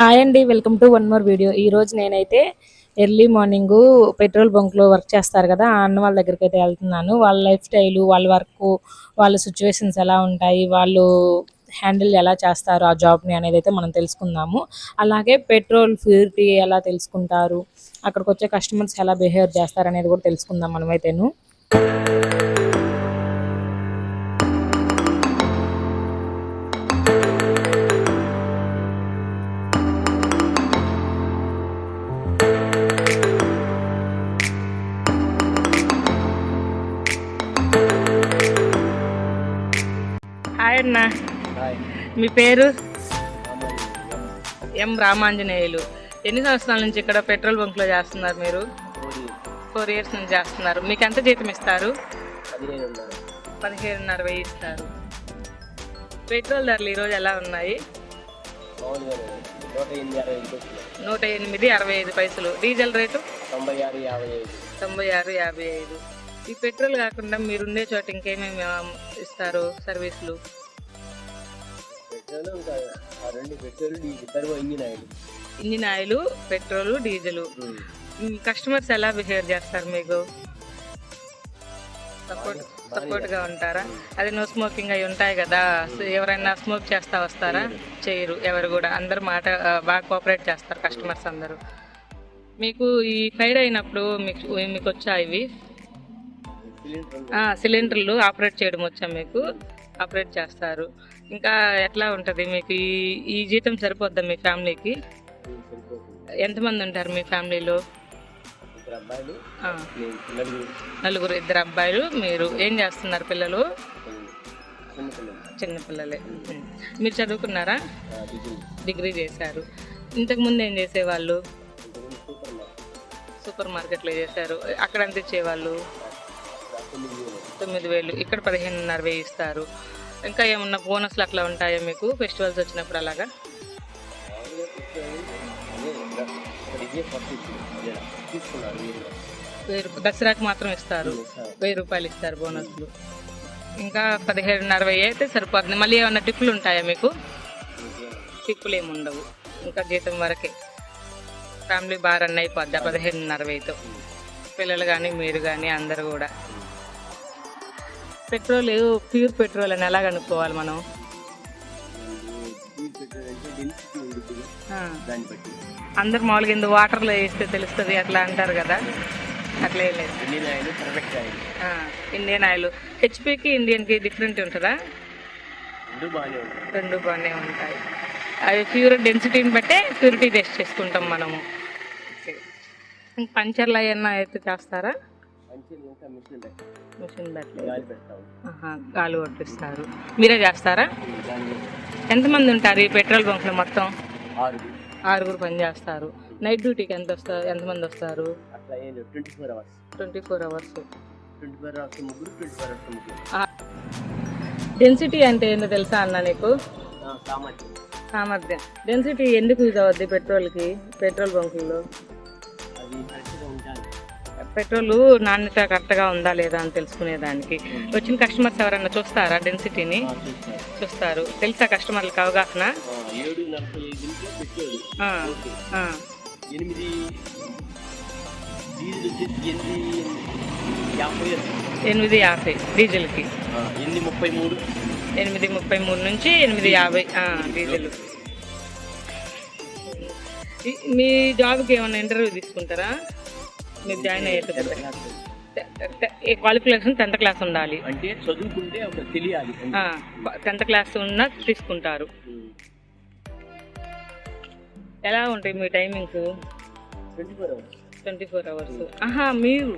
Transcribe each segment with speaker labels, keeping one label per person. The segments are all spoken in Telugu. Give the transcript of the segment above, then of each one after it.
Speaker 1: హాయ్ అండి welcome to one more video. ఈ రోజు నేనైతే ఎర్లీ మార్నింగ్ పెట్రోల్ బంక్లో వర్క్ చేస్తారు కదా ఆ అన్న వాళ్ళ దగ్గరికి అయితే వెళ్తున్నాను. వాళ్ళ లైఫ్ స్టైల్ వాళ్ళ వర్క్ వాళ్ళ సిచ్యువేషన్స్ ఎలా ఉంటాయి వాళ్ళు హ్యాండిల్ ఎలా చేస్తారు ఆ జాబ్ని అనేది అయితే మనం తెలుసుకుందాము. అలాగే పెట్రోల్ ప్యూరిటీ ఎలా తెలుసుకుంటారు అక్కడికి వచ్చే కస్టమర్స్ ఎలా బిహేవ్ చేస్తారు అనేది కూడా తెలుసుకుందాం మనమైతేను. హాయ్ అన్న. మీ పేరు? ఎం రామాంజనేయులు. ఎన్ని సంవత్సరాల నుంచి ఇక్కడ పెట్రోల్ బంక్లో చేస్తున్నారు మీరు? ఫోర్ ఇయర్స్ నుంచి చేస్తున్నారు. మీకు ఎంత జీతం ఇస్తారు? పదిహేనున్నర వెయ్యి ఇస్తారు. పెట్రోల్ ధరలు ఈరోజు ఎలా ఉన్నాయి? నూట ఎనిమిది అరవై ఐదు పైసలు. Diesel rate?
Speaker 2: తొంభై ఆరు యాభై ఐదు
Speaker 1: తొంభై ఆరు యాభై ఐదు. ఈ పెట్రోల్ కాకుండా మీరు ఉండే చోట ఇంకేమేమి ఇస్తారు? సర్వీసులు?
Speaker 2: రెండు పెట్రోల్ డీజిల్ ఇద్దరు engine oil.
Speaker 1: Engine oil petrol diesel. Customers ఎలా బిహేవ్ చేస్తారు మీకు? సపోర్ట్ సపోర్ట్గా ఉంటారా? అది నో స్మోకింగ్ అయి ఉంటాయి కదా ఎవరైనా స్మోక్ చేస్తా వస్తారా? చేయరు. ఎవరు కూడా. అందరు మాట బాగా కోఆపరేట్ చేస్తారు కస్టమర్స్ అందరూ. మీకు ఈ ఫైర్ అయినప్పుడు మీకు మీకు వచ్చా ఇవి? సిలిండర్లు ఆపరేట్ చేయడం వచ్చా మీకు? ఆపరేట్ చేస్తారు. ఇంకా ఎట్లా ఉంటుంది మీకు ఈ ఈ జీతం సరిపోద్దా మీ ఫ్యామిలీకి? ఎంతమంది ఉంటారు మీ ఫ్యామిలీలో? నలుగురు ఇద్దరు అబ్బాయిలు మీరు. ఏం చేస్తున్నారు పిల్లలు?
Speaker 2: చిన్న పిల్లలు.
Speaker 1: చిన్న పిల్లలే ఉం. మీరు చదువుకున్నారా? డిగ్రీ. చేశారు. ఇంతకు ముందు ఏం చేసేవాళ్ళు?
Speaker 2: ఇంతకుముందు సూపర్ మార్కెట్.
Speaker 1: సూపర్ మార్కెట్లో చేశారు. అక్కడ ఎంత ఇచ్చేవాళ్ళు?
Speaker 2: తొమ్మిది వేలు.
Speaker 1: ఇక్కడ పదిహేనున్నర వెయ్యి ఇస్తారు. ఇంకా ఏమన్నా బోనస్లు అట్లా ఉంటాయా మీకు? ఫెస్టివల్స్ వచ్చినప్పుడు అలాగా? వెయ్యి రూపాయలు దసరాకు మాత్రం ఇస్తారు. వెయ్యి రూపాయలు ఇస్తారు బోనస్లు. ఇంకా పదిహేడున్నర వెయ్యి అయితే సరిపోతుంది. మళ్ళీ ఏమన్నా టిప్పులు ఉంటాయా మీకు? టిప్పులు ఏమి ఉండవు. ఇంకా జీతం వరకే. ఫ్యామిలీ బాగా రన్ అయిపోద్దా ఆ నరవైతో వెయ్యితో. పిల్లలు కానీ మీరు కానీ అందరు కూడా. పెట్రోల్ ప్యూర్ పెట్రోల్ అని ఎలా కనుక్కోవాలి మనం? అందరు మామూలుగా ఇందు వాటర్లో వేస్తే తెలుస్తుంది అట్లా అంటారు కదా? అట్లా
Speaker 2: ఇండియన్ ఆయిల్
Speaker 1: హెచ్పికి ఇండియన్కి డిఫరెంట్ ఉంటుందా?
Speaker 2: రెండు బాగానే ఉంటాయి.
Speaker 1: అది ప్యూర్ డెన్సిటీని బట్టే ప్యూరిటీ టెస్ట్ చేసుకుంటాం మనము. పంచర్లు అవన్నీ అయితే చేస్తారా?
Speaker 2: మిషన్
Speaker 1: బట్లే
Speaker 2: గాలి
Speaker 1: కొట్టిస్తారు. మీరే చేస్తారా? ఎంతమంది ఉంటారు ఈ పెట్రోల్ బంక్లో మొత్తం?
Speaker 2: ఆరు
Speaker 1: ఆరుగురు పని చేస్తారు. నైట్ డ్యూటీకి ఎంత వస్తారు? ఎంతమంది వస్తారు?
Speaker 2: Twenty four hours.
Speaker 1: Twenty four density అంటే ఏంటో తెలుసా అన్న నీకు?
Speaker 2: సామర్థ్యం.
Speaker 1: సామర్థ్యం. డెన్సిటీ ఎందుకు యూజ్ అవుద్ది పెట్రోల్కి? పెట్రోల్ బంకుల్లో పెట్రోల్ నాణ్యత కరెక్ట్గా ఉందా లేదా అని తెలుసుకునేదానికి. వచ్చిన కస్టమర్స్ ఎవరైనా చూస్తారా డెన్సిటీని?
Speaker 2: చూస్తారు.
Speaker 1: తెలుసా కస్టమర్లకు అవగాహన?
Speaker 2: ఎనిమిది యాభై
Speaker 1: డీజిల్కి.
Speaker 2: ఎనిమిది ముప్పై మూడు.
Speaker 1: ఎనిమిది ముప్పై మూడు నుంచి ఎనిమిది యాభై డీజిల్. మీ జాబ్కి ఏమైనా ఇంటర్వ్యూ తీసుకుంటారా? మీరు జాయిన్ ఏ క్వాలిఫికేషన్ టెన్త్ క్లాస్ ఉండాలి.
Speaker 2: అంటే చదువుకుంటే ఒక తెలియాలి.
Speaker 1: టెన్త్ క్లాస్ ఉన్న తీసుకుంటారు. ఎలా ఉంటాయి మీ timings
Speaker 2: twenty four hours.
Speaker 1: Twenty four hours. ఆహా మీరు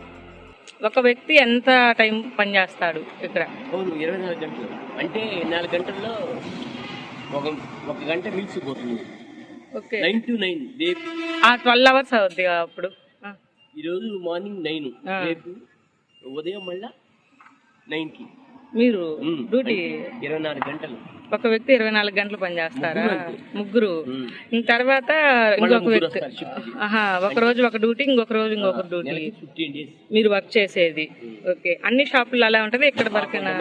Speaker 1: ఒక వ్యక్తి ఎంత టైం పని చేస్తాడు ఇక్కడ?
Speaker 2: అవును ఇరవై నాలుగు గంటలు. అంటే నాలుగు గంటల్లో ఒక ఒక గంట మిలిసిపోతుంది
Speaker 1: ఓకే.
Speaker 2: నైన్ టు నైన్
Speaker 1: ఆ ట్వెల్వ్ అవర్స్ అవుద్ది అప్పుడు.
Speaker 2: ఈరోజు మార్నింగ్ నైన్. రేపు ఉదయం మళ్ళా నైన్కి.
Speaker 1: మీరు డ్యూటీ
Speaker 2: ఇరవై నాలుగు గంటలు.
Speaker 1: ఒక వ్యక్తి ఇరవై నాలుగు గంటలు పనిచేస్తారా ముగ్గురు తర్వాత ఇంకొక వ్యక్తి ఒక రోజు ఒక డ్యూటీ ఇంకొక రోజు ఇంకొక డ్యూటీ. మీరు వర్క్ చేసేది. ఓకే. అన్ని షాపుల్లో అలా ఉంటది ఇక్కడ వరకేనా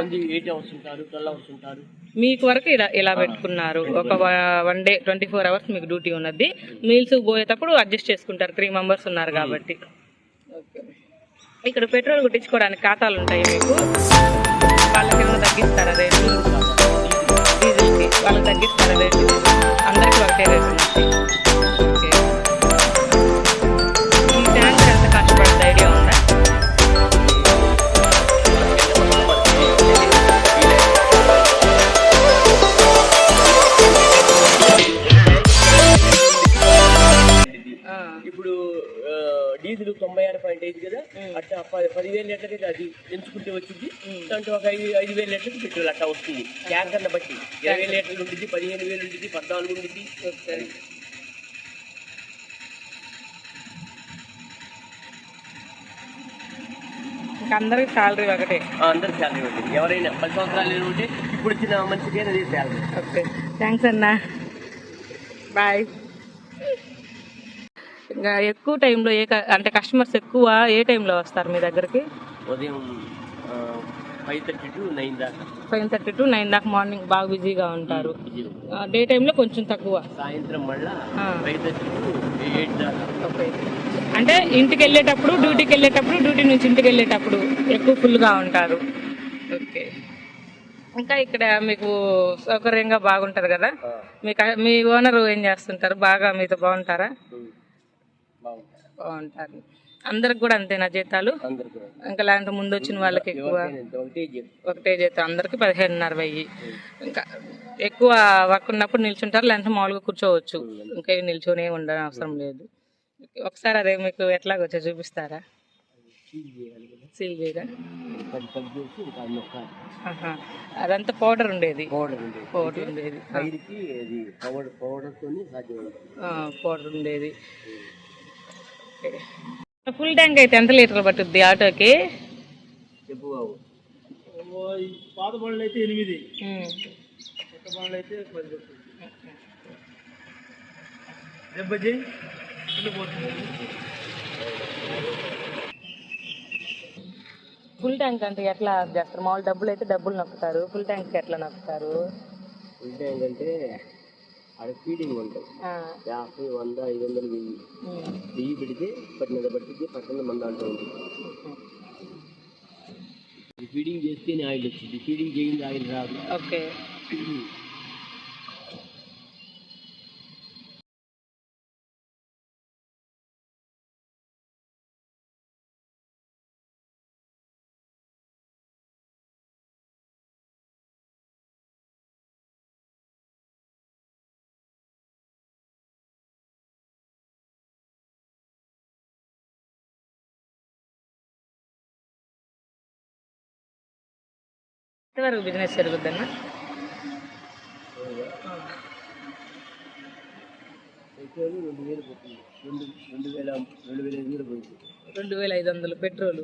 Speaker 2: ఉంటారు
Speaker 1: మీకు వరకు ఇలా ఇలా పెట్టుకున్నారు. ఒక one day twenty four hours మీకు డ్యూటీ ఉన్నది. మీల్స్ పోయేటప్పుడు అడ్జస్ట్ చేసుకుంటారు. త్రీ మెంబర్స్ ఉన్నారు కాబట్టి. ఇక్కడ పెట్రోల్ కొట్టించుకోవడానికి ఖాతాలు ఉంటాయి మీకు. వాళ్ళకి ఏమైనా తగ్గిస్తారా రేటు? డీజిల్కి వాళ్ళకి తగ్గిస్తారా రేటు? అందరికీ ఒకటే రేటు.
Speaker 2: ఇప్పుడు డీజిల్ తొంభై ఆరు పాయింట్ ఐదు కదా? అట్లా పదివేల లీటర్కి అది ఎంచుకుంటే వచ్చింది. దాంట్లో ఒక ఐదు ఐదు వేల లీటర్కి పెట్రోల్ అట్లా వస్తుంది. ట్యాంకర్ని బట్టి. ఇరవై లీటర్లు ఉంటుంది పదిహేను వేలు ఉంటుంది పద్నాలుగు ఉంటుంది
Speaker 1: అందరికి శాలరీ ఒకటే.
Speaker 2: ఆ, అందరికి శాలరీ ఉంటుంది ఎవరైనా పది సంవత్సరాలు ఉంటే ఇప్పుడు వచ్చిన మనిషికి అదే శాలరీ
Speaker 1: ఓకే. థ్యాంక్స్ అన్నా. బాయ్. ఎక్కువ టైంలో ఏ అంటే కస్టమర్స్ ఎక్కువ ఏ టైంలో వస్తారు మీ దగ్గరికి?
Speaker 2: ఉదయం ఫైవ్ థర్టీ టు నైన్ దాకా.
Speaker 1: ఫైవ్ థర్టీ టు నైన్ దాకా మార్నింగ్ బాగా బిజీగా ఉంటారు. డే టైంలో కొంచెం తక్కువ.
Speaker 2: సాయంత్రం మళ్ళా
Speaker 1: ఆ.
Speaker 2: ఫైవ్ థర్టీ టు ఎయిట్ దాకా.
Speaker 1: ఓకే. అంటే ఇంటికి వెళ్ళేటప్పుడు డ్యూటీకి వెళ్ళేటప్పుడు డ్యూటీ నుంచి ఇంటికి వెళ్ళేటప్పుడు ఎక్కువ ఫుల్గా ఉంటారు. ఓకే. ఇంకా ఇక్కడ మీకు సౌకర్యంగా బాగుంటుంది కదా? మీ ఓనర్ ఏం చేస్తుంటారు? బాగా మీతో బాగుంటారా? బాగుంటారు. అందరికి కూడా అంతేనా జీతాలు. ఇంకా లేదంటే ముందు వచ్చిన వాళ్ళకి ఎక్కువ
Speaker 2: ఒకటే జీతం.
Speaker 1: అందరికి పదిహేనున్నర వెయ్యి. ఇంకా ఎక్కువ వర్క్ ఉన్నప్పుడు నిల్చుంటారు లేదంటే మామూలుగా కూర్చోవచ్చు. ఇంకా నిల్చొనే ఉండడం అవసరం లేదు. ఒకసారి అదే మీకు చూపిస్తారా. సీల్ చేయరా
Speaker 2: అన్ని ఒక్క
Speaker 1: ఆహా. అదంతా పౌడర్ ఉండేది.
Speaker 2: పౌడర్
Speaker 1: ఉండేది.
Speaker 2: పౌడర్
Speaker 1: ఉండేది. ఫుల్ ట్యాంక్ అయితే ఎంత లీటర్లు పట్టుద్ది ఆటోకి?
Speaker 3: పాత బండ్లు అయితే ఎనిమిది.
Speaker 1: ఉమ్.
Speaker 3: కొత్త బండ్లు అయితే పది దెబ్బజీ
Speaker 1: ఫుల్ ట్యాంక్ అంటే ఎట్లా చేస్తారు? మామూలు డబ్బులు అయితే డబ్బులు నొక్కుతారు. ఫుల్ ట్యాంక్ ఎట్లా నొక్కుతారు?
Speaker 2: ఉంటే ఏంటంటే ఆడ ఫీడింగ్ ఉంటుంది యాభై వంద ఐదు వందలు వెయ్యి వెయ్యి పెడితే పట్టినది పట్టింది పక్కన మంద అంటూ ఉంటుంది. ఫీడింగ్ చేస్తేనే ఆయిల్ వచ్చింది ఫీడింగ్ చేయింది ఆయిల్ రాదు.
Speaker 1: ఓకే. ఎంతవరకు బిజినెస్ జరుగుద్దన్న
Speaker 2: రెండు వేల ఐదు
Speaker 1: వందలు పెట్రోల్.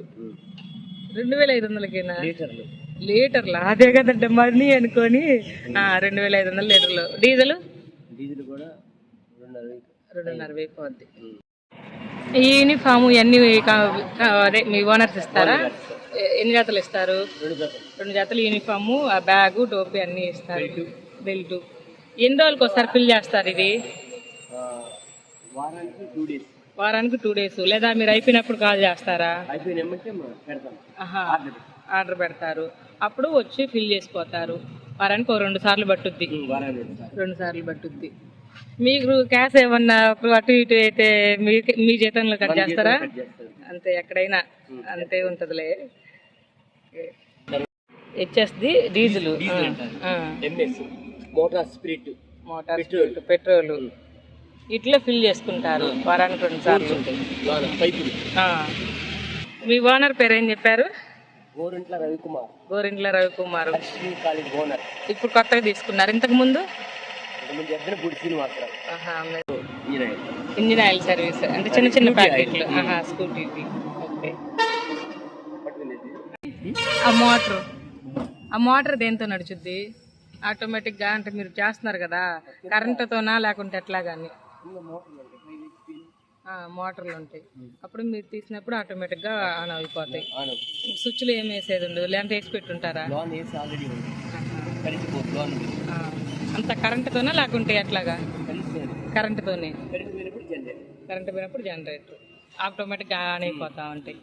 Speaker 1: రెండు వేల ఐదు వందలకేనా?
Speaker 2: లీటర్లు.
Speaker 1: లీటర్లు అదే కదంటే మనీ అనుకొని రెండు వేల ఐదు వందలు లీటర్లు. డీజిల్?
Speaker 2: డీజిల్ కూడా రెండున్నర వేలు.
Speaker 1: రెండున్నర పోద్ది ఈ యూనిఫామ్ ఇవన్నీ అదే మీ ఓనర్స్ ఇస్తారా? ఎన్ని జతలు ఇస్తారు?
Speaker 2: రెండు జతలు
Speaker 1: యూనిఫాము ఆ బ్యాగు టోపీ అన్నీ ఇస్తారు. బెల్ట్. ఎన్ని రోజులకి ఒకసారి ఫిల్ చేస్తారు ఇది?
Speaker 2: వారానికి టూ డేస్.
Speaker 1: లేదా మీరు అయిపోయినప్పుడు కాల్ చేస్తారా? ఆర్డర్ పెడతారు. అప్పుడు వచ్చి ఫిల్ చేసిపోతారు. వారానికి ఒక రెండు సార్లు పట్టుద్ది. రెండు సార్లు. పట్టుద్ది. మీకు క్యాష్ ఏమన్నా అటు ఇటు అయితే మీ మీ జీతంలో కట్ చేస్తారు? అంతే ఎక్కడైనా అంతే ఉంటదిలే. హెచ్ఎస్ది diesel.
Speaker 2: MS motor spirit.
Speaker 1: Motor petrol. ఇట్లా ఫిల్ చేసుకుంటారు వారానికి రెండు సార్లు. మీ ఓనర్ పేరు ఏం చెప్పారు?
Speaker 2: గోరింట్ల రవికుమార్.
Speaker 1: గోరింట్ల రవికుమార్.
Speaker 2: College owner.
Speaker 1: ఇప్పుడు కొత్తగా తీసుకున్నారు. ఇంతకు ముందు? Engine oil service. అంటే చిన్న చిన్న ప్యాకెట్లు. ఆహా స్కూటీకి ఓకే. ఆ మోటార్. ఆ మోటార్ దేంతో నడుచుద్ది? ఆటోమేటిక్గా అంటే మీరు చేస్తున్నారు కదా కరెంటుతోనా లేకుంటే ఎట్లా కానీ
Speaker 2: మోటార్లు ఉంటాయి.
Speaker 1: అప్పుడు మీరు తీసినప్పుడు ఆటోమేటిక్గా ఆన్ అయిపోతాయి. స్విచ్లు ఏం వేసేది ఉండదు. లేదంటే వేసి పెట్టుంటారా. అంత కరెంటుతోనా లేకుంటే ఎట్లాగా? కరెంటుతోనే.
Speaker 2: కరెంట్ పోయినప్పుడు
Speaker 1: జనరేటర్. ఆటోమేటిక్గా ఆన్ అయిపోతా ఉంటాయి.